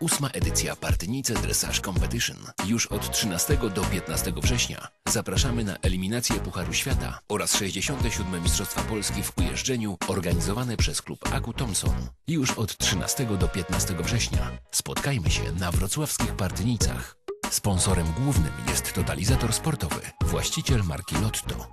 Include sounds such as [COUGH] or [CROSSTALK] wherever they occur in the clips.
Ósma edycja Partynice Dressage Competition. Już od 13 do 15 września. Zapraszamy na eliminację Pucharu Świata oraz 67. Mistrzostwa Polski w ujeżdżeniu organizowane przez klub Aku Thompson. Już od 13 do 15 września. Spotkajmy się na wrocławskich Partynicach. Sponsorem głównym jest Totalizator Sportowy, właściciel marki Lotto.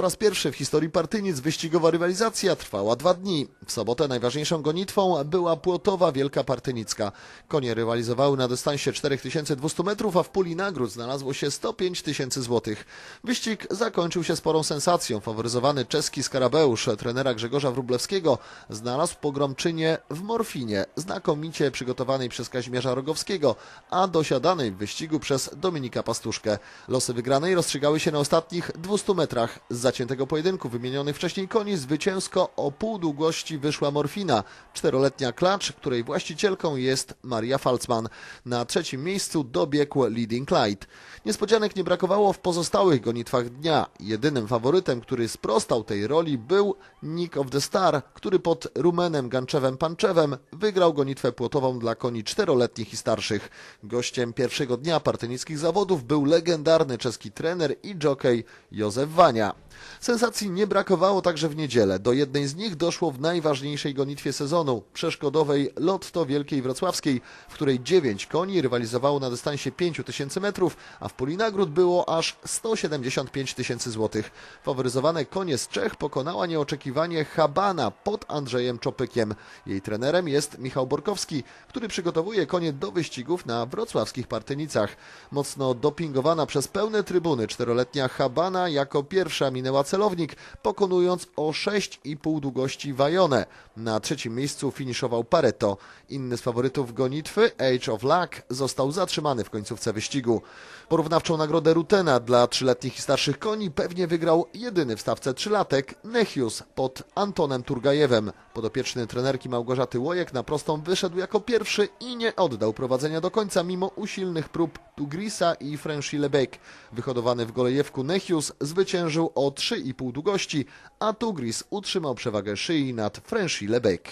Po raz pierwszy w historii Partynic wyścigowa rywalizacja trwała dwa dni. W sobotę najważniejszą gonitwą była płotowa Wielka Partynicka. Konie rywalizowały na dystansie 4200 metrów, a w puli nagród znalazło się 105 tysięcy złotych. Wyścig zakończył się sporą sensacją. Faworyzowany czeski skarabeusz trenera Grzegorza Wróblewskiego znalazł pogromczynię w morfinie, znakomicie przygotowanej przez Kazimierza Rogowskiego, a dosiadanej w wyścigu przez Dominika Pastuszkę. Losy wygranej rozstrzygały się na ostatnich 200 metrach. Z zaciętego pojedynku wymienionych wcześniej koni zwycięsko o pół długości wyszła Morfina, czteroletnia klacz, której właścicielką jest Maria Falcman. Na trzecim miejscu dobiegł Leading Clyde. Niespodzianek nie brakowało w pozostałych gonitwach dnia. Jedynym faworytem, który sprostał tej roli był Nick of the Star, który pod Rumenem Ganczewem Panczewem wygrał gonitwę płotową dla koni czteroletnich i starszych. Gościem pierwszego dnia partynickich zawodów był legendarny czeski trener i jockey Józef Wania. Sensacji nie brakowało także w niedzielę. Do jednej z nich doszło w najważniejszej gonitwie sezonu, przeszkodowej Lotto Wielkiej Wrocławskiej, w której dziewięć koni rywalizowało na dystansie 5000 metrów, a w puli nagród było aż 175 tysięcy złotych. Faworyzowane konie z Czech pokonała nieoczekiwanie Habana pod Andrzejem Czopykiem. Jej trenerem jest Michał Borkowski, który przygotowuje konie do wyścigów na wrocławskich Partynicach. Mocno dopingowana przez pełne trybuny czteroletnia Habana jako pierwsza minęła celownik, pokonując o 6,5 długości Wajonę. Na trzecim miejscu finiszował Pareto. Inny z faworytów gonitwy, Age of Luck, został zatrzymany w końcówce wyścigu. Porównawczą nagrodę Rutena dla trzyletnich i starszych koni pewnie wygrał jedyny w stawce trzylatek Nechius pod Antonem Turgajewem. Podopieczny trenerki Małgorzaty Łojek na prostą wyszedł jako pierwszy i nie oddał prowadzenia do końca mimo usilnych prób Tugrisa i Frenchy Lebec. Wyhodowany w Golejewku Nechius zwyciężył o 3,5 długości, a Tugris utrzymał przewagę szyi nad Frenchy Lebec.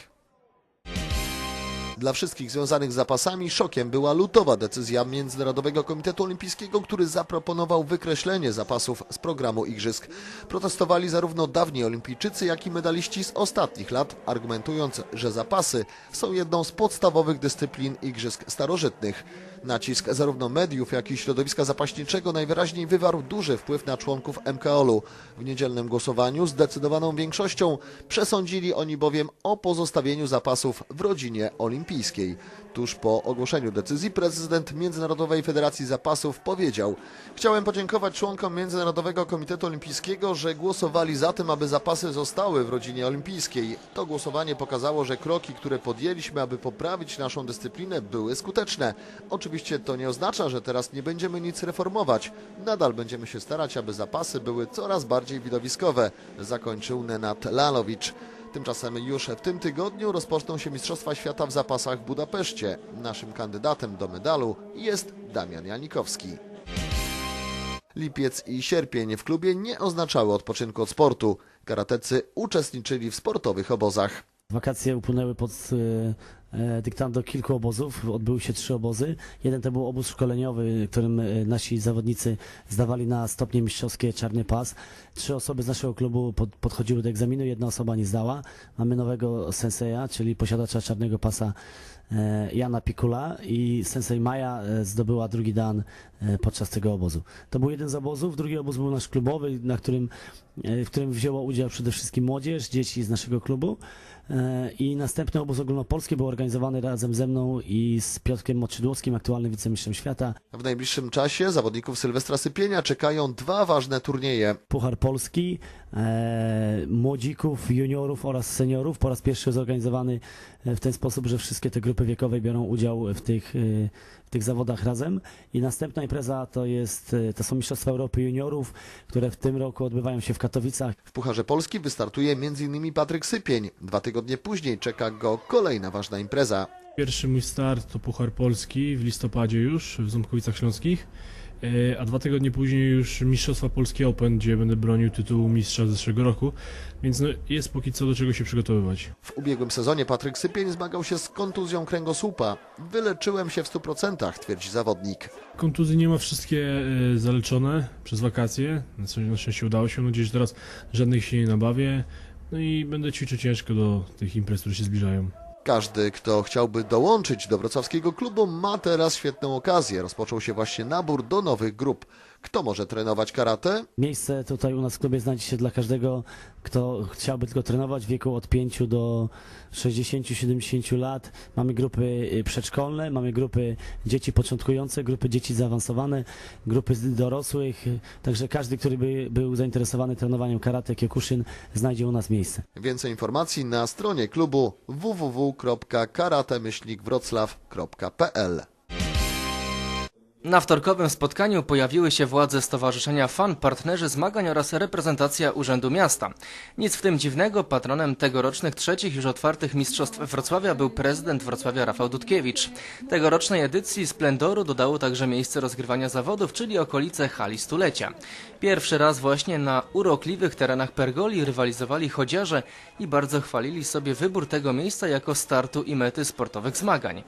Dla wszystkich związanych z zapasami szokiem była lutowa decyzja Międzynarodowego Komitetu Olimpijskiego, który zaproponował wykreślenie zapasów z programu Igrzysk. Protestowali zarówno dawni olimpijczycy, jak i medaliści z ostatnich lat, argumentując, że zapasy są jedną z podstawowych dyscyplin Igrzysk starożytnych. Nacisk zarówno mediów, jak i środowiska zapaśniczego najwyraźniej wywarł duży wpływ na członków MKOL-u. W niedzielnym głosowaniu zdecydowaną większością przesądzili oni bowiem o pozostawieniu zapasów w rodzinie olimpijskiej. Tuż po ogłoszeniu decyzji prezydent Międzynarodowej Federacji Zapasów powiedział Chciałem podziękować członkom Międzynarodowego Komitetu Olimpijskiego, że głosowali za tym, aby zapasy zostały w rodzinie olimpijskiej. To głosowanie pokazało, że kroki, które podjęliśmy, aby poprawić naszą dyscyplinę, były skuteczne. Oczywiście to nie oznacza, że teraz nie będziemy nic reformować. Nadal będziemy się starać, aby zapasy były coraz bardziej widowiskowe, zakończył Nenad Lalowicz. Tymczasem już w tym tygodniu rozpoczną się Mistrzostwa Świata w zapasach w Budapeszcie. Naszym kandydatem do medalu jest Damian Janikowski. Lipiec i sierpień w klubie nie oznaczały odpoczynku od sportu. Karatecy uczestniczyli w sportowych obozach. Wakacje upłynęły pod e, dyktando kilku obozów. Odbyły się trzy obozy. Jeden to był obóz szkoleniowy, którym e, nasi zawodnicy zdawali na stopnie mistrzowskie czarny pas. Trzy osoby z naszego klubu pod, podchodziły do egzaminu, jedna osoba nie zdała. Mamy nowego senseja, czyli posiadacza czarnego pasa e, Jana Pikula i sensei Maja e, zdobyła drugi dan e, podczas tego obozu. To był jeden z obozów, drugi obóz był nasz klubowy, na którym, e, w którym wzięło udział przede wszystkim młodzież, dzieci z naszego klubu. E, I następny obóz ogólnopolski był organizowany razem ze mną i z Piotrkiem Moczydłowskim, aktualnym wicemistrzem świata. W najbliższym czasie zawodników Sylwestra Sypienia czekają dwa ważne turnieje. Puchar Polski, e, młodzików, juniorów oraz seniorów. Po raz pierwszy zorganizowany w ten sposób, że wszystkie te grupy wiekowe biorą udział w tych, e, w tych zawodach razem. I następna impreza to, jest, e, to są Mistrzostwa Europy Juniorów, które w tym roku odbywają się w Katowicach. W Pucharze Polski wystartuje m.in. Patryk Sypień. Dwa tygodnie później czeka go kolejna ważna impreza. Pierwszy mój start to Puchar Polski w listopadzie już w Ząbkowicach Śląskich, e, a dwa tygodnie później już Mistrzostwa Polskie Open, gdzie będę bronił tytułu mistrza z zeszłego roku, więc no, jest póki co do czego się przygotowywać. W ubiegłym sezonie Patryk Sypień zmagał się z kontuzją kręgosłupa. Wyleczyłem się w 100%, twierdzi zawodnik. Kontuzji nie ma wszystkie e, zaleczone przez wakacje, na szczęście udało się, mam nadzieję, że teraz żadnych się nie nabawię, no i będę ćwiczył ciężko do tych imprez, które się zbliżają. Każdy, kto chciałby dołączyć do wrocławskiego klubu, ma teraz świetną okazję. Rozpoczął się właśnie nabór do nowych grup. Kto może trenować karate? Miejsce tutaj u nas w klubie znajdzie się dla każdego, kto chciałby tylko trenować w wieku od 5 do 60-70 lat. Mamy grupy y, przedszkolne, mamy grupy dzieci początkujące, grupy dzieci zaawansowane, grupy dorosłych. Także każdy, który by był zainteresowany trenowaniem karate Kyokushin, znajdzie u nas miejsce. Więcej informacji na stronie klubu www.karatemyślnikwroclaw.pl Na wtorkowym spotkaniu pojawiły się władze Stowarzyszenia FAN, partnerzy zmagań oraz reprezentacja Urzędu Miasta. Nic w tym dziwnego, patronem tegorocznych trzecich już otwartych Mistrzostw Wrocławia był prezydent Wrocławia Rafał Dudkiewicz. Tegorocznej edycji Splendoru dodało także miejsce rozgrywania zawodów, czyli okolice hali stulecia. Pierwszy raz właśnie na urokliwych terenach Pergoli rywalizowali chodziarze i bardzo chwalili sobie wybór tego miejsca jako startu i mety sportowych zmagań.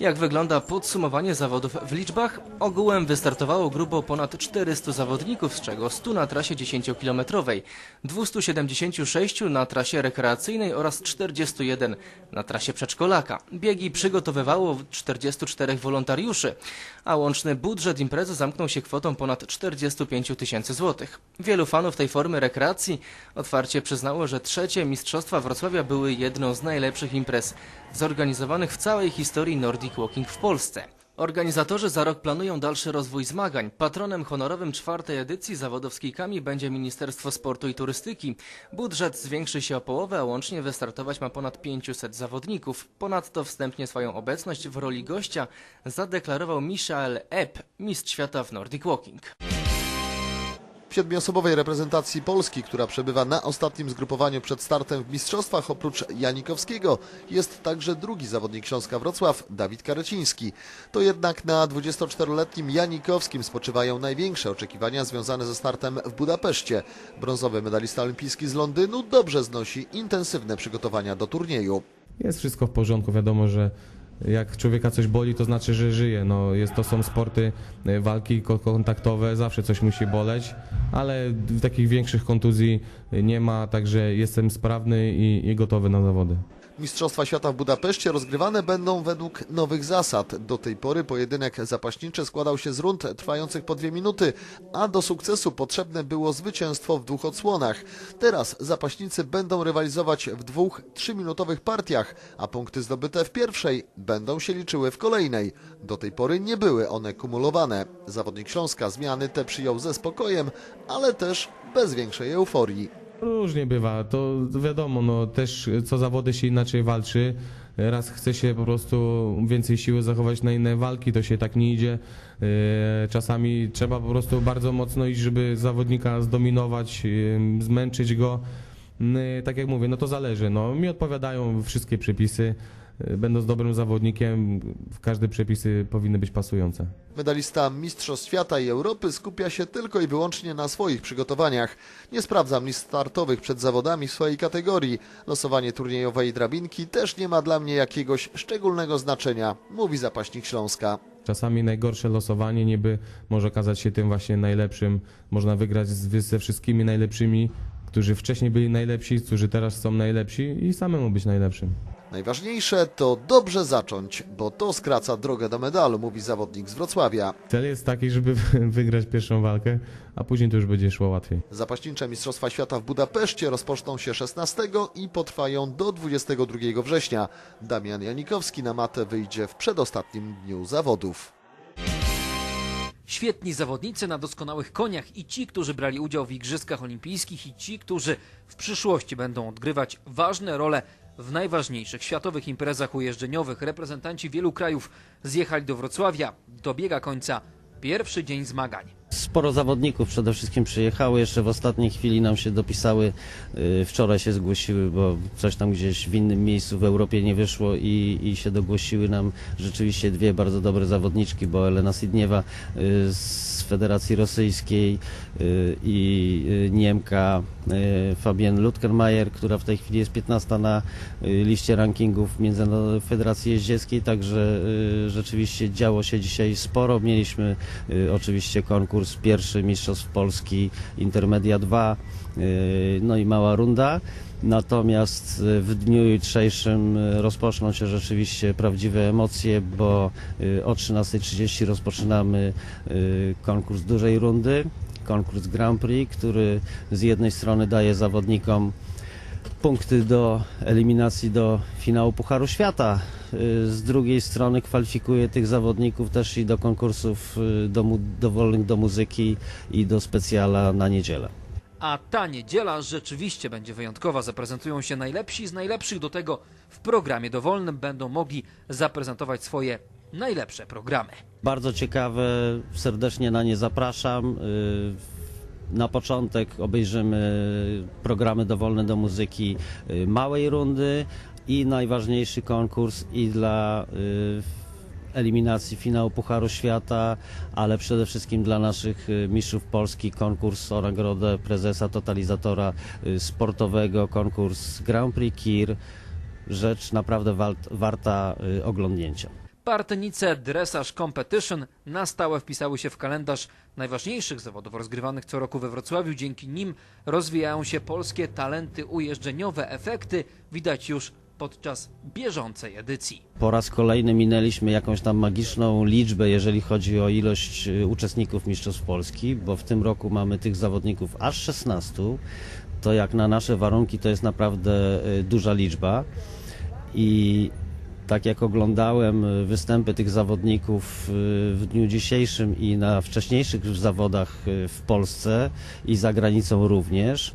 Jak wygląda podsumowanie zawodów w liczbach? Ogółem wystartowało grubo ponad 400 zawodników, z czego 100 na trasie 10-kilometrowej, 276 na trasie rekreacyjnej oraz 41 na trasie przedszkolaka. Biegi przygotowywało 44 wolontariuszy, a łączny budżet imprezy zamknął się kwotą ponad 45 tysięcy złotych. Wielu fanów tej formy rekreacji otwarcie przyznało, że trzecie Mistrzostwa Wrocławia były jedną z najlepszych imprez zorganizowanych w całej historii Nordic Walking w Polsce. Organizatorzy za rok planują dalszy rozwój zmagań. Patronem honorowym czwartej edycji zawodów z kijkami będzie Ministerstwo Sportu i Turystyki. Budżet zwiększy się o połowę, a łącznie wystartować ma ponad 500 zawodników. Ponadto wstępnie swoją obecność w roli gościa zadeklarował Michael Epp, mistrz świata w Nordic Walking. Siedmioosobowej reprezentacji Polski, która przebywa na ostatnim zgrupowaniu przed startem w mistrzostwach, oprócz Janikowskiego, jest także drugi zawodnik Śląska Wrocław, Dawid Kareciński. To jednak na 24-letnim Janikowskim spoczywają największe oczekiwania związane ze startem w Budapeszcie. Brązowy medalista olimpijski z Londynu dobrze znosi intensywne przygotowania do turnieju. Jest wszystko w porządku, wiadomo, że jak człowieka coś boli, to znaczy, że żyje. No, jest, to są sporty, e, walki ko- kontaktowe, zawsze coś musi boleć, ale takich większych kontuzji nie ma, także jestem sprawny i, i gotowy na zawody. Mistrzostwa Świata w Budapeszcie rozgrywane będą według nowych zasad. Do tej pory pojedynek zapaśniczy składał się z rund trwających po dwie minuty, a do sukcesu potrzebne było zwycięstwo w dwóch odsłonach. Teraz zapaśnicy będą rywalizować w dwóch trzyminutowych partiach, a punkty zdobyte w pierwszej będą się liczyły w kolejnej. Do tej pory nie były one kumulowane. Zawodnik Śląska zmiany te przyjął ze spokojem, ale też bez większej euforii. Różnie bywa, to wiadomo, no też co zawody się inaczej walczy. Raz chce się po prostu więcej siły zachować na inne walki, to się tak nie idzie. E, Czasami trzeba po prostu bardzo mocno iść, żeby zawodnika zdominować, e, zmęczyć go. E, Tak jak mówię, no to zależy. No, mi odpowiadają wszystkie przepisy. E, Będąc dobrym zawodnikiem, każde przepisy powinny być pasujące. Medalista Mistrzostw Świata i Europy skupia się tylko i wyłącznie na swoich przygotowaniach. Nie sprawdzam list startowych przed zawodami w swojej kategorii. Losowanie turniejowej drabinki też nie ma dla mnie jakiegoś szczególnego znaczenia, mówi zapaśnik Śląska. Czasami najgorsze losowanie niby może okazać się tym właśnie najlepszym. Można wygrać z, ze wszystkimi najlepszymi, którzy wcześniej byli najlepsi, którzy teraz są najlepsi i samemu być najlepszym. Najważniejsze to dobrze zacząć, bo to skraca drogę do medalu, mówi zawodnik z Wrocławia. Cel jest taki, żeby [LAUGHS] wygrać pierwszą walkę, a później to już będzie szło łatwiej. Zapaśnicze Mistrzostwa Świata w Budapeszcie rozpoczną się 16 i potrwają do 22 września. Damian Janikowski na matę wyjdzie w przedostatnim dniu zawodów. Świetni zawodnicy na doskonałych koniach i ci, którzy brali udział w Igrzyskach Olimpijskich i ci, którzy w przyszłości będą odgrywać ważne role w najważniejszych światowych imprezach ujeżdżeniowych. Reprezentanci wielu krajów zjechali do Wrocławia. Dobiega końca pierwszy dzień zmagań. Sporo zawodników przede wszystkim przyjechało, jeszcze w ostatniej chwili nam się dopisały, y, wczoraj się zgłosiły, bo coś tam gdzieś w innym miejscu w Europie nie wyszło i, i się dogłosiły nam rzeczywiście dwie bardzo dobre zawodniczki, bo Elena Sidniewa y, z Federacji Rosyjskiej y, i y, Niemka y, Fabienne Lutkenmajer, która w tej chwili jest 15 na liście rankingów Międzynarodowej Federacji Jeździeckiej, także rzeczywiście działo się dzisiaj sporo. Mieliśmy oczywiście konkurs pierwszy Mistrzostw Polski Intermedia 2, y, no i mała runda. Natomiast y, w dniu jutrzejszym y, rozpoczną się rzeczywiście prawdziwe emocje, bo y, o 13.30 rozpoczynamy konkurs dużej rundy, konkurs Grand Prix, który z jednej strony daje zawodnikom punkty do eliminacji do finału Pucharu Świata. Z drugiej strony kwalifikuje tych zawodników też i do konkursów do, dowolnych do muzyki i do specjala na niedzielę. A ta niedziela rzeczywiście będzie wyjątkowa. Zaprezentują się najlepsi z najlepszych. Do tego w programie dowolnym będą mogli zaprezentować swoje najlepsze programy. Bardzo ciekawe, serdecznie na nie zapraszam. Y, Na początek obejrzymy programy dowolne do muzyki y, małej rundy i najważniejszy konkurs i dla y, eliminacji finału Pucharu Świata, ale przede wszystkim dla naszych y, mistrzów Polski konkurs o nagrodę prezesa totalizatora y, sportowego, konkurs Grand Prix KIR. Rzecz naprawdę wart, warta y, oglądnięcia. Partynice Dressage Competition na stałe wpisały się w kalendarz najważniejszych zawodów rozgrywanych co roku we Wrocławiu. Dzięki nim rozwijają się polskie talenty ujeżdżeniowe. Efekty widać już podczas bieżącej edycji. Po raz kolejny minęliśmy jakąś tam magiczną liczbę, jeżeli chodzi o ilość y, uczestników Mistrzostw Polski, bo w tym roku mamy tych zawodników aż 16. To jak na nasze warunki to jest naprawdę y, duża liczba. I tak jak oglądałem y, występy tych zawodników w dniu dzisiejszym i na wcześniejszych zawodach w Polsce i za granicą również,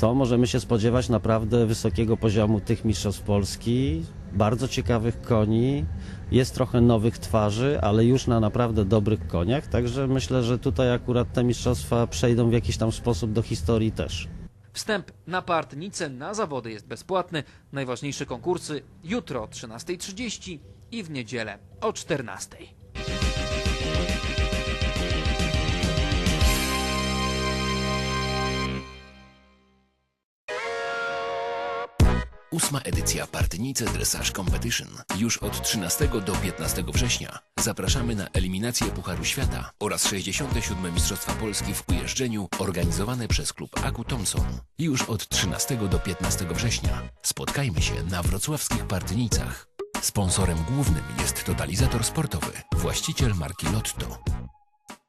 to możemy się spodziewać naprawdę wysokiego poziomu tych mistrzostw Polski, bardzo ciekawych koni, jest trochę nowych twarzy, ale już na naprawdę dobrych koniach, także myślę, że tutaj akurat te mistrzostwa przejdą w jakiś tam sposób do historii też. Wstęp na Partynice na zawody jest bezpłatny. Najważniejsze konkursy jutro o 13.30 i w niedzielę o 14.00. Ósma edycja Partynice Dressage Competition. Już od 13 do 15 września. Zapraszamy na eliminację Pucharu Świata oraz 67. Mistrzostwa Polski w ujeżdżeniu organizowane przez klub Aku Thompson. Już od 13 do 15 września. Spotkajmy się na wrocławskich Partynicach. Sponsorem głównym jest totalizator sportowy, właściciel marki Lotto.